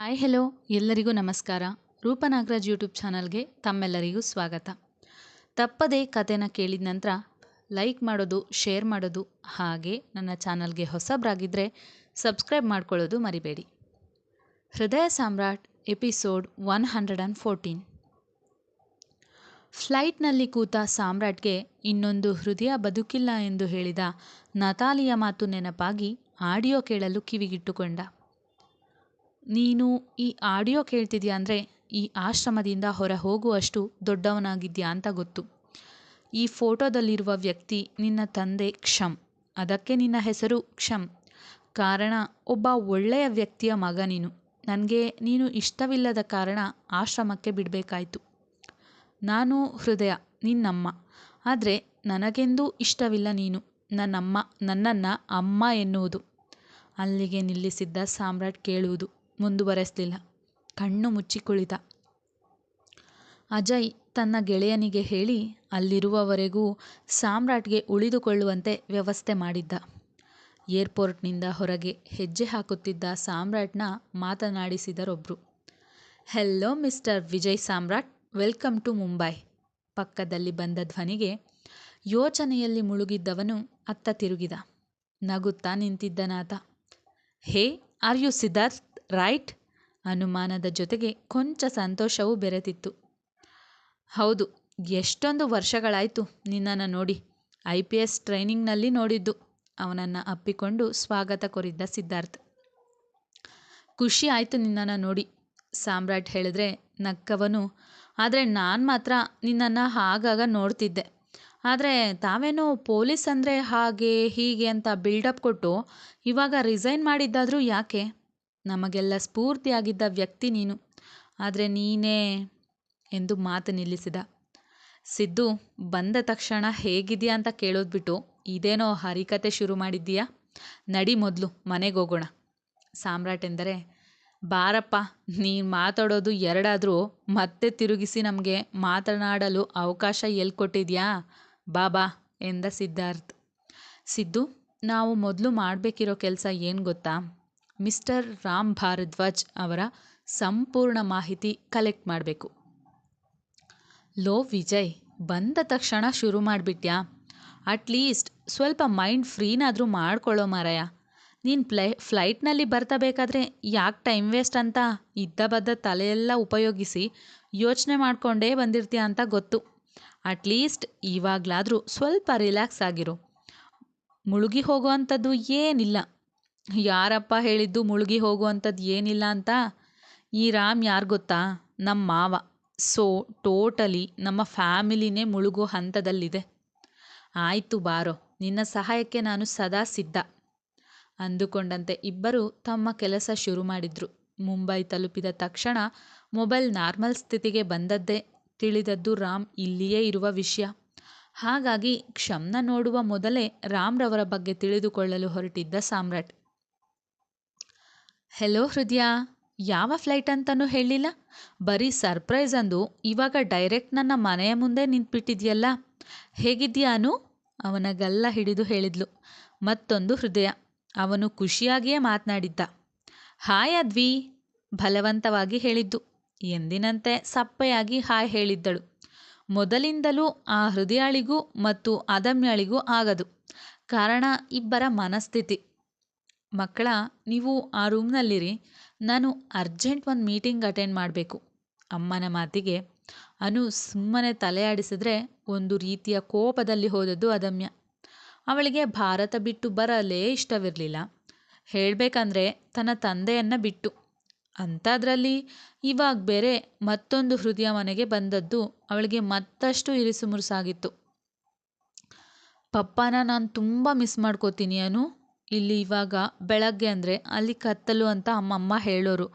Hi hello ಎಲ್ಲರಿಗೂ ನಮಸ್ಕಾರ. ರೂಪನಾಗರಾಜ್ YouTube ಚಾನಲ್ಗೆ ತಮ್ಮೆಲ್ಲರಿಗೂ ಸ್ವಾಗತ. ತಪ್ಪದೇ ಕತೆನ ಕೇಳಿದ ನಂತರ ಲೈಕ್ ಮಾಡೋದು, ಶೇರ್ ಮಾಡೋದು ಹಾಗೆ ನನ್ನ ಚಾನಲ್ಗೆ ಹೊಸಬ್ರಾಗಿದ್ದರೆ ಸಬ್ಸ್ಕ್ರೈಬ್ ಮಾಡ್ಕೊಳ್ಳೋದು ಮರಿಬೇಡಿ. Hrudaya Samrat episode one hundred and fourteen. ಫ್ಲೈಟ್ನಲ್ಲಿ ಕೂತ ಸಾಮ್ರಾಟ್ಗೆ ಇನ್ನೊಂದು ಹೃದಯ ಬದುಕಿಲ್ಲ ಎಂದು ಹೇಳಿದ ನತಾಲಿಯ ಮಾತು ನೆನಪಾಗಿ ಆಡಿಯೋ ಕೇಳಲು ಕಿವಿಗಿಟ್ಟುಕೊಂಡ. ನೀನು ಈ ಆಡಿಯೋ ಕೇಳ್ತಿದ್ಯಾ ಅಂದರೆ ಈ ಆಶ್ರಮದಿಂದ ಹೊರ ಹೋಗುವಷ್ಟು ದೊಡ್ಡವನಾಗಿದ್ಯಾ ಅಂತ ಗೊತ್ತು. ಈ ಫೋಟೋದಲ್ಲಿರುವ ವ್ಯಕ್ತಿ ನಿನ್ನ ತಂದೆ ಕ್ಷಮ್. ಅದಕ್ಕೆ ನಿನ್ನ ಹೆಸರು ಕ್ಷಮ್. ಕಾರಣ, ಒಬ್ಬ ಒಳ್ಳೆಯ ವ್ಯಕ್ತಿಯ ಮಗ ನೀನು. ನನಗೆ ನೀನು ಇಷ್ಟವಿಲ್ಲದ ಕಾರಣ ಆಶ್ರಮಕ್ಕೆ ಬಿಡಬೇಕಾಯ್ತು. ನಾನು ಹೃದಯ, ನಿನ್ನಮ್ಮ. ಆದರೆ ನನಗೆಂದೂ ಇಷ್ಟವಿಲ್ಲ ನೀನು. ನನ್ನಮ್ಮ, ನನ್ನನ್ನು ಅಮ್ಮ ಎನ್ನುವುದು. ಅಲ್ಲಿಗೆ ನಿಲ್ಲಿಸಿದ್ದ ಸಾಮ್ರಾಟ್ ಕೇಳುವುದು. ಮುಂದುವರೆಸಲಿಲ್ಲ. ಕಣ್ಣು ಮುಚ್ಚಿ ಕುಳಿತ. ಅಜಯ್ ತನ್ನ ಗೆಳೆಯನಿಗೆ ಹೇಳಿ ಅಲ್ಲಿರುವವರೆಗೂ ಸಾಮ್ರಾಟ್ಗೆ ಉಳಿದುಕೊಳ್ಳುವಂತೆ ವ್ಯವಸ್ಥೆ ಮಾಡಿದ್ದ. ಏರ್ಪೋರ್ಟ್ನಿಂದ ಹೊರಗೆ ಹೆಜ್ಜೆ ಹಾಕುತ್ತಿದ್ದ ಸಾಮ್ರಾಟ್ನ ಮಾತನಾಡಿಸಿದರೊಬ್ಬರು hello mister Vijay Samrat welcome to Mumbai ಪಕ್ಕದಲ್ಲಿ ಬಂದ ಧ್ವನಿಗೆ ಯೋಚನೆಯಲ್ಲಿ ಮುಳುಗಿದ್ದವನು ಅತ್ತ ತಿರುಗಿದ. ನಗುತ್ತಾ ನಿಂತಿದ್ದನಾತ hey are you Siddharth right? ಅನುಮಾನದ ಜೊತೆಗೆ ಕೊಂಚ ಸಂತೋಷವೂ ಬೆರೆತಿತ್ತು. ಹೌದು, ಎಷ್ಟೊಂದು ವರ್ಷಗಳಾಯಿತು ನಿನ್ನನ್ನು ನೋಡಿ. ಐ ಪಿ ಎಸ್ ಟ್ರೈನಿಂಗ್ನಲ್ಲಿ ನೋಡಿದ್ದು. ಅವನನ್ನು ಅಪ್ಪಿಕೊಂಡು ಸ್ವಾಗತ ಕೋರಿದ್ದ ಸಿದ್ಧಾರ್ಥ್. ಖುಷಿ ಆಯಿತು ನಿನ್ನನ್ನು ನೋಡಿ. ಸಾಮ್ರಾಟ್ ಹೇಳಿದ್ರೆ ನಕ್ಕವನು. ಆದರೆ ನಾನು ಮಾತ್ರ ನಿನ್ನನ್ನು ಆಗಾಗ ನೋಡ್ತಿದ್ದೆ. ಆದರೆ ತಾವೇನೋ ಪೊಲೀಸ್ ಅಂದರೆ ಹಾಗೆ ಹೀಗೆ ಅಂತ ಬಿಲ್ಡಪ್ ಕೊಟ್ಟು ಇವಾಗ ರಿಸೈನ್ ಮಾಡಿದ್ದಾದರೂ ಯಾಕೆ? ನಮಗೆಲ್ಲ ಸ್ಫೂರ್ತಿಯಾಗಿದ್ದ ವ್ಯಕ್ತಿ ನೀನು. ಆದರೆ ನೀನೇ ಎಂದು ಮಾತು ನಿಲ್ಲಿಸಿದ. ಸಿದ್ದು, ಬಂದ ತಕ್ಷಣ ಹೇಗಿದೆಯಾ ಅಂತ ಕೇಳೋದ್ಬಿಟ್ಟು ಇದೇನೋ ಹರಿಕತೆ ಶುರು ಮಾಡಿದ್ದೀಯಾ? ನಡಿ ಮೊದಲು, ಮನೆಗೆ ಹೋಗೋಣ. ಸಾಮ್ರಾಟ್ ಎಂದರೆ, ಬಾರಪ್ಪ, ನೀನು ಮಾತಾಡೋದು ಎರಡಾದರೂ ಮತ್ತೆ ತಿರುಗಿಸಿ ನಮಗೆ ಮಾತನಾಡಲು ಅವಕಾಶ ಎಲ್ಲಿ ಕೊಟ್ಟಿದ್ಯಾ? ಬಾಬಾ ಎಂದ ಸಿದ್ಧಾರ್ಥ್. ಸಿದ್ದು, ನಾವು ಮೊದಲು ಮಾಡಬೇಕಿರೋ ಕೆಲಸ ಏನು ಗೊತ್ತಾ? ಮಿಸ್ಟರ್ ರಾಮ್ ಭಾರದ್ವಾಜ್ ಅವರ ಸಂಪೂರ್ಣ ಮಾಹಿತಿ ಕಲೆಕ್ಟ್ ಮಾಡಬೇಕು. ಲೋ ವಿಜಯ್, ಬಂದ ತಕ್ಷಣ ಶುರು ಮಾಡಿಬಿಟ್ಯಾ? ಅಟ್ಲೀಸ್ಟ್ ಸ್ವಲ್ಪ ಮೈಂಡ್ ಫ್ರೀನಾದರೂ ಮಾಡ್ಕೊಳ್ಳೋ ಮಾರಾಯ. ನೀನು ಪ್ಲೈ ಫ್ಲೈಟ್ನಲ್ಲಿ ಬರ್ತಾ ಬೇಕಾದರೆ ಯಾಕೆ ಟೈಮ್ ವೇಸ್ಟ್ ಅಂತ ಇದ್ದ ಬದ್ದ ತಲೆಯೆಲ್ಲ ಉಪಯೋಗಿಸಿ ಯೋಚನೆ ಮಾಡಿಕೊಂಡೇ ಬಂದಿರ್ತೀಯ ಅಂತ ಗೊತ್ತು. ಅಟ್ಲೀಸ್ಟ್ ಇವಾಗಲಾದರೂ ಸ್ವಲ್ಪ ರಿಲ್ಯಾಕ್ಸ್ ಆಗಿರು. ಮುಳುಗಿ ಹೋಗುವಂಥದ್ದು ಏನಿಲ್ಲ. ಯಾರಪ್ಪ ಹೇಳಿದ್ದು ಮುಳುಗಿ ಹೋಗುವಂಥದ್ದು ಏನಿಲ್ಲ ಅಂತ? ಈ ರಾಮ್ ಯಾರು ಗೊತ್ತಾ? ನಮ್ಮ ಮಾವ. ಸೊ, ಟೋಟಲಿ ನಮ್ಮ ಫ್ಯಾಮಿಲಿನೇ ಮುಳುಗೋ ಹಂತದಲ್ಲಿದೆ. ಆಯಿತು ಬಾರೋ, ನಿನ್ನ ಸಹಾಯಕ್ಕೆ ನಾನು ಸದಾ ಸಿದ್ಧ. ಅಂದುಕೊಂಡಂತೆ ಇಬ್ಬರು ತಮ್ಮ ಕೆಲಸ ಶುರು ಮಾಡಿದ್ರು. ಮುಂಬೈ ತಲುಪಿದ ತಕ್ಷಣ ಮೊಬೈಲ್ ನಾರ್ಮಲ್ ಸ್ಥಿತಿಗೆ ಬಂದದ್ದೇ ತಿಳಿದದ್ದು ರಾಮ್ ಇಲ್ಲಿಯೇ ಇರುವ ವಿಷಯ. ಹಾಗಾಗಿ ಕ್ಷಮ್ನ ನೋಡುವ ಮೊದಲೇ ರಾಮ್ರವರ ಬಗ್ಗೆ ತಿಳಿದುಕೊಳ್ಳಲು ಹೊರಟಿದ್ದ ಸಾಮ್ರಾಟ್. ಹೆಲೋ ಹೃದಯ. ಯಾವ ಫ್ಲೈಟ್ ಅಂತನೂ ಹೇಳಿಲ್ಲ. ಬರೀ ಸರ್ಪ್ರೈಸ್ ಅಂದು ಇವಾಗ ಡೈರೆಕ್ಟ್ ನನ್ನ ಮನೆಯ ಮುಂದೆ ನಿಂತ್ಬಿಟ್ಟಿದ್ಯಲ್ಲ. ಹೇಗಿದ್ಯಾ ಅನು? ಅವನ ಗಲ್ಲ ಹಿಡಿದು ಹೇಳಿದ್ಲು. ಮತ್ತೊಂದು ಹೃದಯ. ಅವನು ಖುಷಿಯಾಗಿಯೇ ಮಾತನಾಡಿದ್ದ. ಹಾಯ್ ಅದ್ವಿ. ಬಲವಂತವಾಗಿ ಹೇಳಿದ್ದು. ಎಂದಿನಂತೆ ಸಪ್ಪೆಯಾಗಿ ಹಾಯ್ ಹೇಳಿದ್ದಳು. ಮೊದಲಿಂದಲೂ ಆ ಹೃದಯಾಳಿಗೂ ಮತ್ತು ಅದಮ್ಯಾಳಿಗೂ ಆಗದು. ಕಾರಣ, ಇಬ್ಬರ ಮನಸ್ಥಿತಿ. ಮಕ್ಕಳ, ನೀವು ಆ ರೂಮ್ನಲ್ಲಿರಿ. ನಾನು ಅರ್ಜೆಂಟ್ ಒಂದು ಮೀಟಿಂಗ್ ಅಟೆಂಡ್ ಮಾಡಬೇಕು. ಅಮ್ಮನ ಮಾತಿಗೆ ಅನು ಸುಮ್ಮನೆ ತಲೆ ಆಡಿಸಿದ್ರೆ ಒಂದು ರೀತಿಯ ಕೋಪದಲ್ಲಿ ಹೋದದ್ದು ಅದಮ್ಯ. ಅವಳಿಗೆ ಭಾರತ ಬಿಟ್ಟು ಬರಲೇ ಇಷ್ಟವಿರಲಿಲ್ಲ. ಹೇಳಬೇಕಂದ್ರೆ ತನ್ನ ತಂದೆಯನ್ನು ಬಿಟ್ಟು. ಅಂಥದ್ರಲ್ಲಿ ಇವಾಗ ಬೇರೆ ಮತ್ತೊಂದು ಹೃದಯ ಮನೆಗೆ ಬಂದದ್ದು ಅವಳಿಗೆ ಮತ್ತಷ್ಟು ಇರಿಸುಮುರುಸಾಗಿತ್ತು. ಪಪ್ಪನ ನಾನು ತುಂಬ ಮಿಸ್ ಮಾಡ್ಕೋತೀನಿ ಅನು. ಇಲ್ಲಿ ಇವಾಗ ಬೆಳಗ್ಗೆ ಅಂದರೆ ಅಲ್ಲಿ ಕತ್ತಲು ಅಂತ ಅಮ್ಮಮ್ಮ ಹೇಳೋರು.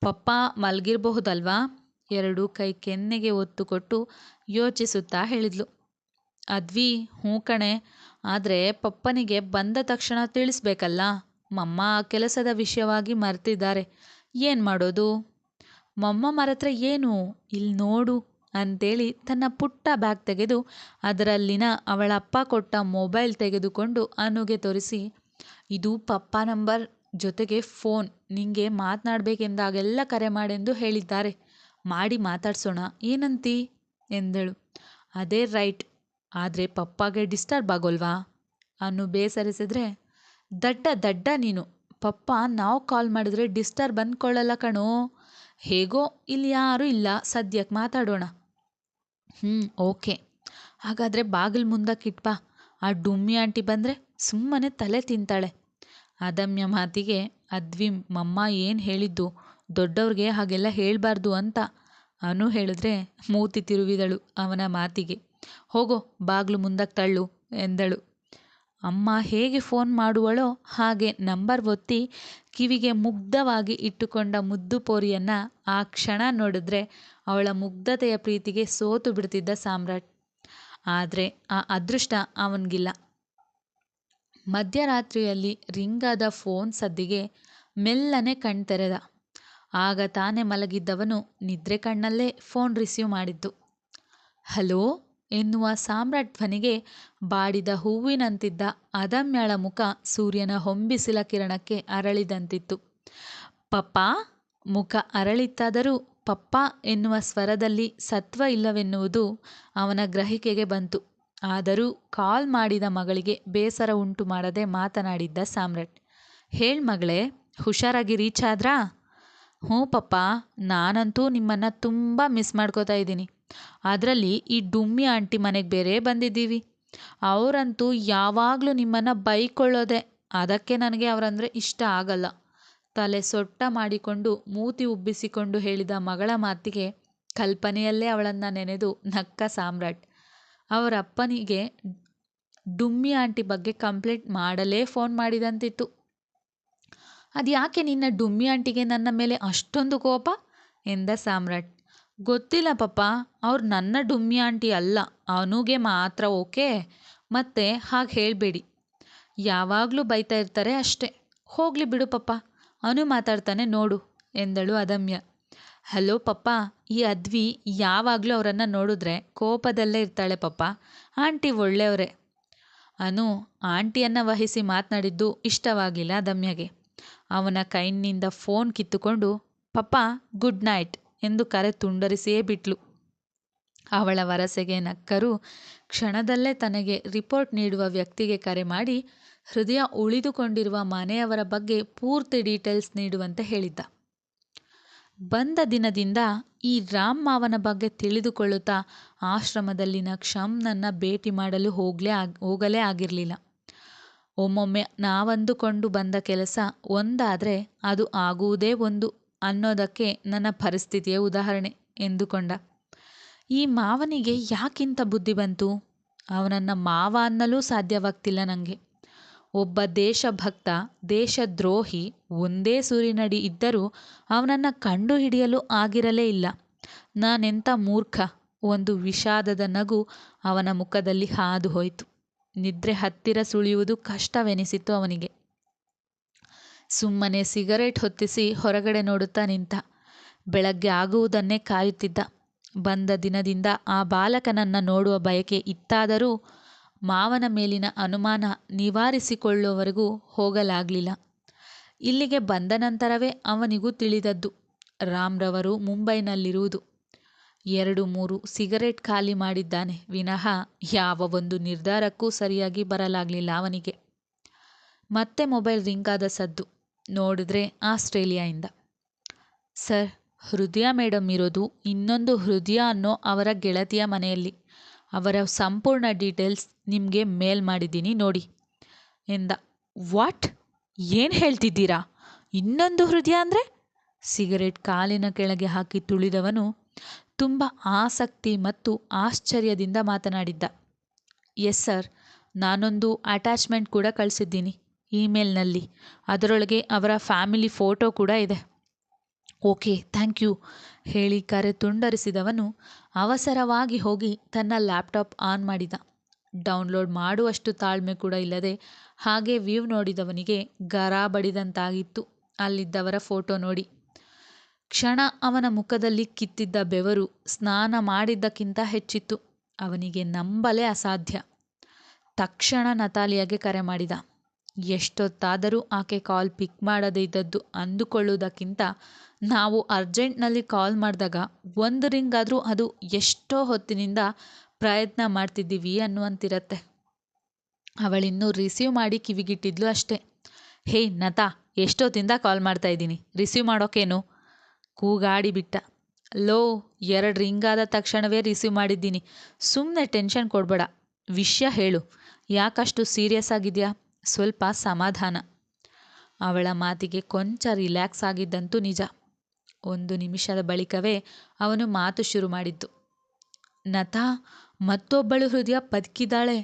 ಪಪ್ಪ ಮಲಗಿರಬಹುದಲ್ವಾ? ಎರಡು ಕೈ ಕೆನ್ನೆಗೆ ಒತ್ತು ಕೊಟ್ಟು ಯೋಚಿಸುತ್ತಾ ಹೇಳಿದ್ಲು. ಅದ್ವಿ, ಹ್ಞೂ ಕಣೆ. ಆದರೆ ಪಪ್ಪನಿಗೆ ಬಂದ ತಕ್ಷಣ ತಿಳಿಸ್ಬೇಕಲ್ಲ? ಮಮ್ಮ ಕೆಲಸದ ವಿಷಯವಾಗಿ ಮರ್ತಿದ್ದಾರೆ. ಏನು ಮಾಡೋದು? ಮಮ್ಮ ಮರತ್ರ ಏನು? ಇಲ್ಲಿ ನೋಡು ಅಂತೇಳಿ ತನ್ನ ಪುಟ್ಟ ಬ್ಯಾಗ್ ತೆಗೆದು ಅದರಲ್ಲಿನ ಅವಳ ಅಪ್ಪ ಕೊಟ್ಟ ಮೊಬೈಲ್ ತೆಗೆದುಕೊಂಡು ಅನುಗೆ ತೋರಿಸಿ ಇದು ಪಪ್ಪಾ ನಂಬರ್ ಜೊತೆಗೆ ಫೋನ್. ನಿಂಗೆ ಮಾತನಾಡಬೇಕೆಂದಾಗೆಲ್ಲ ಕರೆ ಮಾಡೆಂದು ಹೇಳಿದ್ದಾರೆ. ಮಾಡಿ ಮಾತಾಡ್ಸೋಣ, ಏನಂತಿ? ಎಂದಳು. ಅದೇ ರೈಟ್. ಆದರೆ ಪಪ್ಪಾಗೆ ಡಿಸ್ಟರ್ಬ್ ಆಗೋಲ್ವಾ? ಅನ್ನು ಬೇಸರಿಸಿದ್ರೆ, ದಡ್ಡ ದಡ್ಡ ನೀನು. ಪಪ್ಪ, ನಾವು ಕಾಲ್ ಮಾಡಿದ್ರೆ ಡಿಸ್ಟರ್ಬ್ ಅಂದ್ಕೊಳ್ಳಲ್ಲ ಕಣೋ. ಹೇಗೋ ಇಲ್ಲಿ ಯಾರೂ ಇಲ್ಲ. ಸದ್ಯಕ್ಕೆ ಮಾತಾಡೋಣ. ಹ್ಞೂ ಓಕೆ. ಹಾಗಾದರೆ ಬಾಗಿಲು ಮುಂದಕ್ಕಿಟ್ಬಾ ಆ ಡುಮ್ಮಿ ಆಂಟಿ ಬಂದರೆ ಸುಮ್ಮನೆ ತಲೆ ತಿಂತಾಳೆ. ಅದಮ್ಯ ಮಾತಿಗೆ ಅದ್ವಿ ಮಮ್ಮ ಏನು ಹೇಳಿದ್ದು? ದೊಡ್ಡವ್ರಿಗೆ ಹಾಗೆಲ್ಲ ಹೇಳಬಾರ್ದು ಅಂತ. ಅನು ಹೇಳಿದ್ರೆ ಮೂತಿ ತಿರುವಿದಳು ಅವನ ಮಾತಿಗೆ. ಹೋಗೋ, ಬಾಗಿಲು ಮುಂದಕ್ಕೆ ತಳ್ಳು, ಎಂದಳು. ಅಮ್ಮ ಹೇಗೆ ಫೋನ್ ಮಾಡುವಳೋ ಹಾಗೆ ನಂಬರ್ ಒತ್ತಿ ಕಿವಿಗೆ ಮುಗ್ಧವಾಗಿ ಇಟ್ಟುಕೊಂಡ ಮುದ್ದು ಪೋರಿಯನ್ನು ಆ ಕ್ಷಣ ನೋಡಿದ್ರೆ ಅವಳ ಮುಗ್ಧತೆಯ ಪ್ರೀತಿಗೆ ಸೋತು ಬಿಡ್ತಿದ್ದ ಸಾಮ್ರಾಟ್. ಆದರೆ ಆ ಅದೃಷ್ಟ ಅವನಿಗಿಲ್ಲ. ಮಧ್ಯರಾತ್ರಿಯಲ್ಲಿ ರಿಂಗಾದ ಫೋನ್ ಸದ್ದಿಗೆ ಮೆಲ್ಲನೆ ಕಣ್ತೆರೆದ. ಆಗ ತಾನೇ ಮಲಗಿದ್ದವನು ನಿದ್ರೆ ಕಣ್ಣಲ್ಲೇ ಫೋನ್ ರಿಸೀವ್ ಮಾಡಿದ್ದು. ಹಲೋ? ಎನ್ನುವ ಸಾಮ್ರಾಟ್ ಧ್ವನಿಗೆ ಬಾಡಿದ ಹೂವಿನಂತಿದ್ದ ಅದಮ್ಯಳ ಮುಖ ಸೂರ್ಯನ ಹೊಂಬಿಸಿಲ ಕಿರಣಕ್ಕೆ ಅರಳಿದಂತಿತ್ತು. ಪಪ್ಪ, ಮುಖ ಅರಳಿತ್ತಾದರೂ ಪಪ್ಪ ಎನ್ನುವ ಸ್ವರದಲ್ಲಿ ಸತ್ವ ಇಲ್ಲವೆನ್ನುವುದು ಅವನ ಗ್ರಹಿಕೆಗೆ ಬಂತು. ಆದರೂ ಕಾಲ್ ಮಾಡಿದ ಮಗಳಿಗೆ ಬೇಸರ ಉಂಟು ಮಾಡದೆ ಮಾತನಾಡಿದ್ದ ಸಾಮ್ರಾಟ್. ಹೇಳ್ ಮಗಳೇ, ಹುಷಾರಾಗಿ ರೀಚ್ ಆದ್ರಾ? ಹ್ಞೂ ಪಪ್ಪ, ನಾನಂತೂ ನಿಮ್ಮನ್ನು ತುಂಬ ಮಿಸ್ ಮಾಡ್ಕೋತಾ ಇದ್ದೀನಿ. ಅದರಲ್ಲಿ ಈ ಡುಮ್ಮಿ ಆಂಟಿ ಮನೆಗೆ ಬೇರೆ ಬಂದಿದ್ದೀವಿ. ಅವರಂತೂ ಯಾವಾಗಲೂ ನಿಮ್ಮನ್ನು ಬೈಕೊಳ್ಳೋದೆ. ಅದಕ್ಕೆ ನನಗೆ ಅವರಂದರೆ ಇಷ್ಟ ಆಗಲ್ಲ. ತಲೆ ಸೊಟ್ಟ ಮಾಡಿಕೊಂಡು ಮೂತಿ ಉಬ್ಬಿಸಿಕೊಂಡು ಹೇಳಿದ ಮಗಳ ಮಾತಿಗೆ ಕಲ್ಪನೆಯಲ್ಲೇ ಅವಳನ್ನು ನೆನೆದು ನಕ್ಕ ಸಾಮ್ರಾಟ್. ಅವರಪ್ಪನಿಗೆ ಡುಮ್ಮಿ ಆಂಟಿ ಬಗ್ಗೆ ಕಂಪ್ಲೇಂಟ್ ಮಾಡಲೇ ಫೋನ್ ಮಾಡಿದಂತಿತ್ತು. ಅದು ಯಾಕೆ ನಿನ್ನ ಡುಮ್ಮಿ ಆಂಟಿಗೆ ನನ್ನ ಮೇಲೆ ಅಷ್ಟೊಂದು ಕೋಪ? ಎಂದ ಸಾಮ್ರಾಟ್. ಗೊತ್ತಿಲ್ಲ ಪಪ್ಪ, ಅವ್ರು ನನ್ನ ಡುಮ್ಮಿ ಆಂಟಿ ಅಲ್ಲ, ಅವನಿಗೆ ಮಾತ್ರ ಓಕೆ? ಮತ್ತೆ ಹಾಗೆ ಹೇಳಬೇಡಿ. ಯಾವಾಗಲೂ ಬೈತಾ ಇರ್ತಾರೆ ಅಷ್ಟೆ. ಹೋಗಲಿ ಬಿಡು ಪಪ್ಪ. ಅನು ಮಾತಾಡ್ತಾನೆ, ನೋಡು, ಎಂದಳು ಅದಮ್ಯ. ಹಲೋ ಪಪ್ಪ, ಈ ಅದ್ವಿ ಯಾವಾಗಲೂ ಅವರನ್ನು ನೋಡಿದ್ರೆ ಕೋಪದಲ್ಲೇ ಇರ್ತಾಳೆ ಪಪ್ಪ. ಆಂಟಿ ಒಳ್ಳೆಯವರೇ. ಅನು, ಆಂಟಿಯನ್ನು ವಹಿಸಿ ಮಾತನಾಡಿದ್ದು ಇಷ್ಟವಾಗಿಲ್ಲ ಅದಮ್ಯಗೆ. ಅವನ ಕೈನಿಂದ ಫೋನ್ ಕಿತ್ತುಕೊಂಡು, ಪಪ್ಪ, ಗುಡ್ ನೈಟ್, ಎಂದು ಕರೆ ತುಂಡರಿಸಿಯೇ ಬಿಟ್ಲು. ಅವಳ ವರಸೆಗೆ ನಕ್ಕರು ಕ್ಷಣದಲ್ಲೇ ತನಗೆ ರಿಪೋರ್ಟ್ ನೀಡುವ ವ್ಯಕ್ತಿಗೆ ಕರೆ ಮಾಡಿ ಹೃದಯ ಉಳಿದುಕೊಂಡಿರುವ ಮನೆಯವರ ಬಗ್ಗೆ ಪೂರ್ತಿ ಡೀಟೇಲ್ಸ್ ನೀಡುವಂತೆ ಹೇಳಿದ್ದ. ಬಂದ ದಿನದಿಂದ ಈ ರಾಮ್ ಮಾವನ ಬಗ್ಗೆ ತಿಳಿದುಕೊಳ್ಳುತ್ತಾ ಆಶ್ರಮದಲ್ಲಿನ ಕ್ಷಮ್ನನ್ನು ಭೇಟಿ ಮಾಡಲು ಹೋಗಲೇ ಆಗ್, ಹೋಗಲೇ ಆಗಿರಲಿಲ್ಲ. ಒಮ್ಮೊಮ್ಮೆ ನಾವಂದುಕೊಂಡು ಬಂದ ಕೆಲಸ ಒಂದಾದರೆ ಅದು ಆಗುವುದೇ ಒಂದು ಅನ್ನೋದಕ್ಕೆ ನನ್ನ ಪರಿಸ್ಥಿತಿಯ ಉದಾಹರಣೆ ಎಂದುಕೊಂಡ. ಈ ಮಾವನಿಗೆ ಯಾಕಿಂತ ಬುದ್ಧಿ ಬಂತು? ಅವನನ್ನು ಮಾವ ಅನ್ನಲೂ ಸಾಧ್ಯವಾಗ್ತಿಲ್ಲ ನನಗೆ ಒಬ್ಬ ದೇಶಭಕ್ತ, ದೇಶದ್ರೋಹಿ ಒಂದೇ ಸೂರಿನಡಿ ಇದ್ದರೂ ಅವನನ್ನು ಕಂಡು ಹಿಡಿಯಲು ಆಗಿರಲೇ ಇಲ್ಲ. ನಾನೆಂಥ ಮೂರ್ಖ? ಒಂದು ವಿಷಾದದ ನಗು ಅವನ ಮುಖದಲ್ಲಿ ಹಾದು ಹೋಯಿತು ನಿದ್ರೆ ಹತ್ತಿರ ಸುಳಿಯುವುದು ಕಷ್ಟವೆನಿಸಿತು ಅವನಿಗೆ. ಸುಮ್ಮನೆ ಸಿಗರೇಟ್ ಹೊತ್ತಿಸಿ ಹೊರಗಡೆ ನೋಡುತ್ತಾ ನಿಂತ. ಬೆಳಗ್ಗೆ ಆಗುವುದನ್ನೇ ಕಾಯುತ್ತಿದ್ದ. ಬಂದ ದಿನದಿಂದ ಆ ಬಾಲಕನನ್ನು ನೋಡುವ ಬಯಕೆ ಇತ್ತಾದರೂ ಮಾವನ ಮೇಲಿನ ಅನುಮಾನ ನಿವಾರಿಸಿಕೊಳ್ಳುವವರೆಗೂ ಹೋಗಲಾಗಲಿಲ್ಲ. ಇಲ್ಲಿಗೆ ಬಂದ ನಂತರವೇ ಅವನಿಗೂ ತಿಳಿದದ್ದು, ರಾಮ್ರವರು ಮುಂಬೈನಲ್ಲಿರುವುದು. ಎರಡು ಮೂರು ಸಿಗರೇಟ್ ಖಾಲಿ ಮಾಡಿದ್ದಾನೆ, ವಿನಃ ಯಾವ ಒಂದು ನಿರ್ಧಾರಕ್ಕೂ ಸರಿಯಾಗಿ ಬರಲಾಗಲಿಲ್ಲ ಅವನಿಗೆ. ಮತ್ತೆ ಮೊಬೈಲ್ ರಿಂಗ್ ಆದ ಸದ್ದು, ನೋಡಿದ್ರೆ ಆಸ್ಟ್ರೇಲಿಯಾಯಿಂದ. ಸರ್, ಹೃದಯ ಮೇಡಮ್ ಇರೋದು ಇನ್ನೊಂದು ಹೃದಯ ಅನ್ನೋ ಅವರ ಗೆಳತಿಯ ಮನೆಯಲ್ಲಿ. ಅವರ ಸಂಪೂರ್ಣ ಡೀಟೇಲ್ಸ್ ನಿಮಗೆ ಮೇಲ್ ಮಾಡಿದ್ದೀನಿ ನೋಡಿ. ಎಂದ, ವಾಟ್? ಏನು ಹೇಳ್ತಿದ್ದೀರಾ? ಇನ್ನೊಂದು ಹೃದಯ ಅಂದರೆ? ಸಿಗರೇಟ್ ಕಾಲಿನ ಕೆಳಗೆ ಹಾಕಿ ತುಳಿದವನು ತುಂಬ ಆಸಕ್ತಿ ಮತ್ತು ಆಶ್ಚರ್ಯದಿಂದ ಮಾತನಾಡಿದ್ದ ಎಸ್ ಸರ್ ನಾನೊಂದು ಅಟ್ಯಾಚ್ಮೆಂಟ್ ಕೂಡ ಕಳಿಸಿದ್ದೀನಿ, ಇಮೇಲ್ನಲ್ಲಿ. ಅದರೊಳಗೆ ಅವರ ಫ್ಯಾಮಿಲಿ ಫೋಟೋ ಕೂಡ ಇದೆ. ಓಕೆ, ಥ್ಯಾಂಕ್ ಯು ಹೇಳಿ ಕರೆ ತುಂಡರಿಸಿದವನು ಅವಸರವಾಗಿ ಹೋಗಿ ತನ್ನ ಲ್ಯಾಪ್ಟಾಪ್ ಆನ್ ಮಾಡಿದ. ಡೌನ್ಲೋಡ್ ಮಾಡುವಷ್ಟು ತಾಳ್ಮೆ ಕೂಡ ಇಲ್ಲದೆ ಹಾಗೆ ವ್ಯೂ ನೋಡಿದವನಿಗೆ ಗರ ಬಡಿದಂತಾಗಿತ್ತು ಅಲ್ಲಿದ್ದವರ ಫೋಟೋ ನೋಡಿ. ಕ್ಷಣ ಅವನ ಮುಖದಲ್ಲಿ ಕಿತ್ತಿದ್ದ ಬೆವರು ಸ್ನಾನ ಮಾಡಿದ್ದಕ್ಕಿಂತ ಹೆಚ್ಚಿತ್ತು. ಅವನಿಗೆ ನಂಬಲೇ ಅಸಾಧ್ಯ. ತಕ್ಷಣ ನತಾಲಿಯಾಗೆ ಕರೆ ಮಾಡಿದ. ಎಷ್ಟೊತ್ತಾದರೂ ಆಕೆ ಕಾಲ್ ಪಿಕ್ ಮಾಡದೇ ಇದ್ದದ್ದು ಅಂದುಕೊಳ್ಳುವುದಕ್ಕಿಂತ ನಾವು ಅರ್ಜೆಂಟ್ನಲ್ಲಿ ಕಾಲ್ ಮಾಡಿದಾಗ ಒಂದು ರಿಂಗ್ ಆದರೂ ಅದು ಎಷ್ಟೋ ಹೊತ್ತಿನಿಂದ ಪ್ರಯತ್ನ ಮಾಡ್ತಿದ್ದೀವಿ ಅನ್ನುವಂತಿರತ್ತೆ. ಅವಳಿನ್ನೂ ರಿಸೀವ್ ಮಾಡಿ ಕಿವಿಗಿಟ್ಟಿದ್ಲು ಅಷ್ಟೇ. ಹೇ, ನತಾ, ಎಷ್ಟೊತ್ತಿಂದ ಕಾಲ್ ಮಾಡ್ತಾ ಇದ್ದೀನಿ? ರಿಸೀವ್ ಮಾಡೋಕೇನು? ಕೂಗಾಡಿ ಬಿಟ್ಟ. ಲೋ, ಎರಡು ರಿಂಗ್ ಆದ ತಕ್ಷಣವೇ ರಿಸೀವ್ ಮಾಡಿದ್ದೀನಿ. ಸುಮ್ಮನೆ ಟೆನ್ಷನ್ ಕೊಡಬೇಡ. ವಿಷಯ ಹೇಳು. ಯಾಕಷ್ಟು ಸೀರಿಯಸ್ ಆಗಿದೆಯಾ? ಸ್ವಲ್ಪ ಸಮಾಧಾನ. ಅವಳ ಮಾತಿಗೆ ಕೊಂಚ ರಿಲ್ಯಾಕ್ಸ್ ಆಗಿದ್ದಂತೂ ನಿಜ. ಒಂದು ನಿಮಿಷದ ಬಳಿಕವೇ ಅವನು ಮಾತು ಶುರು ಮಾಡಿದ್ದು. ನತಾ, ಮತ್ತೊಬ್ಬಳು ಹೃದಯ ಬದುಕಿದ್ದಾಳೆ.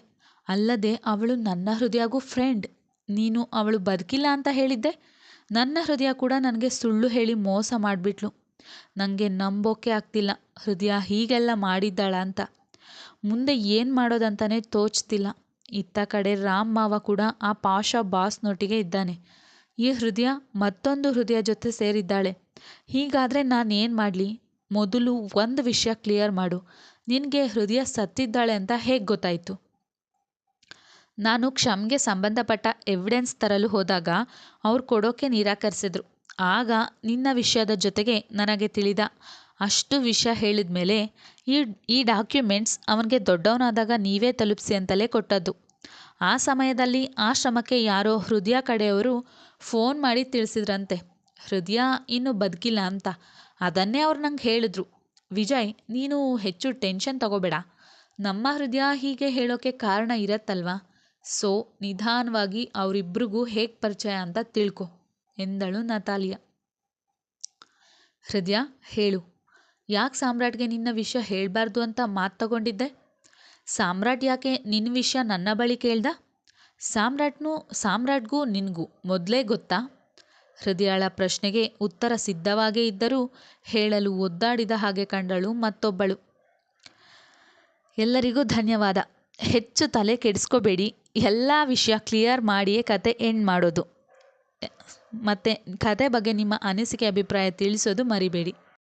ಅಲ್ಲದೆ ಅವಳು ನನ್ನ ಹೃದಯಗೂ ಫ್ರೆಂಡ್ ನೀನು ಅವಳು ಬದುಕಿಲ್ಲ ಅಂತ ಹೇಳಿದ್ದೆ. ನನ್ನ ಹೃದಯ ಕೂಡ ನನಗೆ ಸುಳ್ಳು ಹೇಳಿ ಮೋಸ ಮಾಡಿಬಿಟ್ಲು. ನನಗೆ ನಂಬೋಕೆ ಆಗ್ತಿಲ್ಲ. ಹೃದಯ ಹೀಗೆಲ್ಲ ಮಾಡಿದ್ದಾಳ ಅಂತ ಮುಂದೆ ಏನು ಮಾಡೋದಂತಲೇ ತೋಚ್ತಿಲ್ಲ. ಇತ್ತ ಕಡೆ ರಾಮ್ ಮಾವ ಕೂಡ ಆ ಪಾಶ ಬಾಸ್ನೊಟ್ಟಿಗೆ ಇದ್ದಾನೆ. ಈ ಹೃದಯ ಮತ್ತೊಂದು ಹೃದಯ ಜೊತೆ ಸೇರಿದ್ದಾಳೆ. ಹೀಗಾದರೆ ನಾನೇನು ಮಾಡಲಿ? ಮೊದಲು ಒಂದು ವಿಷಯ ಕ್ಲಿಯರ್ ಮಾಡು. ನಿನಗೆ ಹೃದಯ ಸತ್ತಿದ್ದಾಳೆ ಅಂತ ಹೇಗೆ ಗೊತ್ತಾಯಿತು? ನಾನು ಕ್ಷಮ್ಗೆ ಸಂಬಂಧಪಟ್ಟ ಎವಿಡೆನ್ಸ್ ತರಲು ಹೋದಾಗ ಅವ್ರು ಕೊಡೋಕೆ ನಿರಾಕರಿಸಿದ್ರು. ಆಗ ನಿನ್ನ ವಿಷಯದ ಜೊತೆಗೆ ನನಗೆ ತಿಳಿದ ಅಷ್ಟು ವಿಷಯ ಹೇಳಿದ ಮೇಲೆ ಈ ಈ ಡಾಕ್ಯುಮೆಂಟ್ಸ್ ಅವನಿಗೆ ದೊಡ್ಡವನಾದಾಗ ನೀವೇ ತಲುಪಿಸಿ ಅಂತಲೇ ಕೊಟ್ಟದ್ದು. ಆ ಸಮಯದಲ್ಲಿ ಆಶ್ರಮಕ್ಕೆ ಯಾರೋ ಹೃದಯ ಕಡೆಯವರು ಫೋನ್ ಮಾಡಿ ತಿಳಿಸಿದ್ರಂತೆ. ಹೃದಯ ಇನ್ನೂ ಬದುಕಿಲ್ಲ ಅಂತ. ಅದನ್ನೇ ಅವ್ರು ನಂಗೆ ಹೇಳಿದ್ರು. ವಿಜಯ್, ನೀನು ಹೆಚ್ಚು ಟೆನ್ಷನ್ ತಗೋಬೇಡ. ನಮ್ಮ ಹೃದಯ ಹೀಗೆ ಹೇಳೋಕ್ಕೆ ಕಾರಣ ಇರತ್ತಲ್ವಾ? ಸೊ ನಿಧಾನವಾಗಿ ಅವರಿಬ್ರಿಗೂ ಹೇಗೆ ಪರಿಚಯ ಅಂತ ತಿಳ್ಕೊ ಎಂದಳು ನತಾಲಿಯ. ಹೃದಯ, ಹೇಳು. ಯಾಕೆ ಸಾಮ್ರಾಟ್ಗೆ ನಿನ್ನ ವಿಷಯ ಹೇಳಬಾರ್ದು ಅಂತ ಮಾತು ತಗೊಂಡಿದ್ದೆ? ಸಾಮ್ರಾಟ್ ಯಾಕೆ ನಿನ್ನ ವಿಷಯ ನನ್ನ ಬಳಿ ಕೇಳ್ದ? ಸಾಮ್ರಾಟ್ನೂ ಸಾಮ್ರಾಟ್ಗೂ ನಿನಗೂ ಮೊದಲೇ ಗೊತ್ತಾ? ಹೃದಯಾಳ ಪ್ರಶ್ನೆಗೆ ಉತ್ತರ ಸಿದ್ಧವಾಗೇ ಇದ್ದರೂ ಹೇಳಲು ಒದ್ದಾಡಿದ ಹಾಗೆ ಕಂಡಳು ಮತ್ತೊಬ್ಬಳು. ಎಲ್ಲರಿಗೂ ಧನ್ಯವಾದ. ಹೆಚ್ಚು ತಲೆ ಕೆಡಿಸ್ಕೋಬೇಡಿ. ಎಲ್ಲ ವಿಷಯ ಕ್ಲಿಯರ್ ಮಾಡಿಯೇ ಕತೆ ಎಂಡ್ ಮಾಡೋದು. ಮತ್ತು ಕತೆ ಬಗ್ಗೆ ನಿಮ್ಮ ಅನಿಸಿಕೆ, ಅಭಿಪ್ರಾಯ ತಿಳಿಸೋದು ಮರಿಬೇಡಿ.